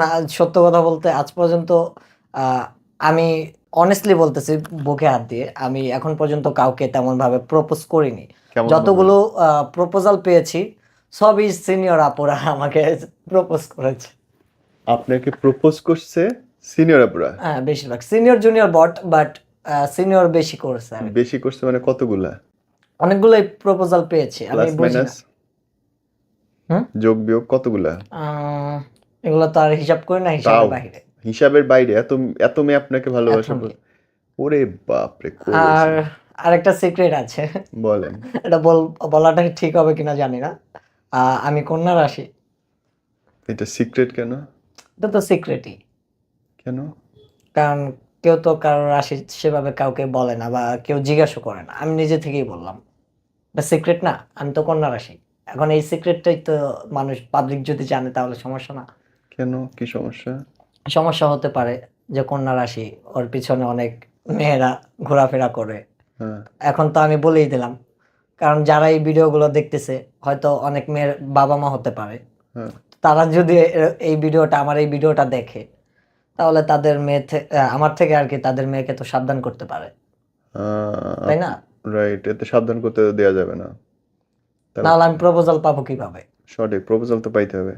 না সত্য কথা বলতে আজ পর্যন্ত আমি অনেস্টলি বলতেছি বুকে হাত দিয়ে আমি এখন পর্যন্ত কাউকে তেমন ভাবে প্রপোজ করিনি যতগুলো প্রপোজাল পেয়েছি সবই সিনিয়র আপুরা আমাকে প্রপোজ করেছে। আপনাকে প্রপোজ করছে সিনিয়র আপুরা? হ্যাঁ বেশিরভাগ। Senior junior but but senior বেশি করেছে। বেশি করছে মানে কতগুলা? অনেকগুলোই প্রপোজাল পেয়েছি আমি বুঝি? যোগ বিয়োগ কতগুলা? এগুলো তো আর হিসাব করি না হিসাবের বাইরে। হিসাবের বাইরে এত এত মেয়ে আপনাকে ভালোবাসা ওরে বাপ রে আর আরেকটা সিক্রেট আছে। বলেন। এটা বল বলাটা ঠিক হবে কিনা জানি না। আমি কন্যা রাশি। এটা সিক্রেট কেন? এটা তো সিক্রেটই কেন? কারণ কেউ তো কারোর রাশি সেভাবে কাউকে বলে না বা কেউ জিজ্ঞাসা করে না। আমি নিজে থেকেই বললাম। এটা সিক্রেট না আমি তো কন্যা রাশি। এখন এই সিক্রেটটাই তো মানুষ পাবলিক যদি জানে তাহলে সমস্যা না। কেন? কি সমস্যা? সমস্যা হতে পারে যে কন্যা রাশি ওর পিছনে অনেক মেয়েরা ঘোরাফেরা করে। হ্যাঁ। এখন তো আমি বলেই দিলাম কারণ যারা এই ভিডিওগুলো দেখতেছে হয়তো অনেক মেয়ের বাবা মা হতে পারে। হ্যাঁ। তারা যদি এই ভিডিওটা আমার এই ভিডিওটা দেখে তাহলে তাদের মেয়ে আমার থেকে আর কি তাদের মেয়েকে তো সাবধান করতে পারে। তাই না? রাইট এতে সাবধান করতে দেওয়া যাবে না। তাহলে- আমি প্রপোজাল পাবো কীভাবে? সঠিক প্রপোজাল তো পাইতে হবে।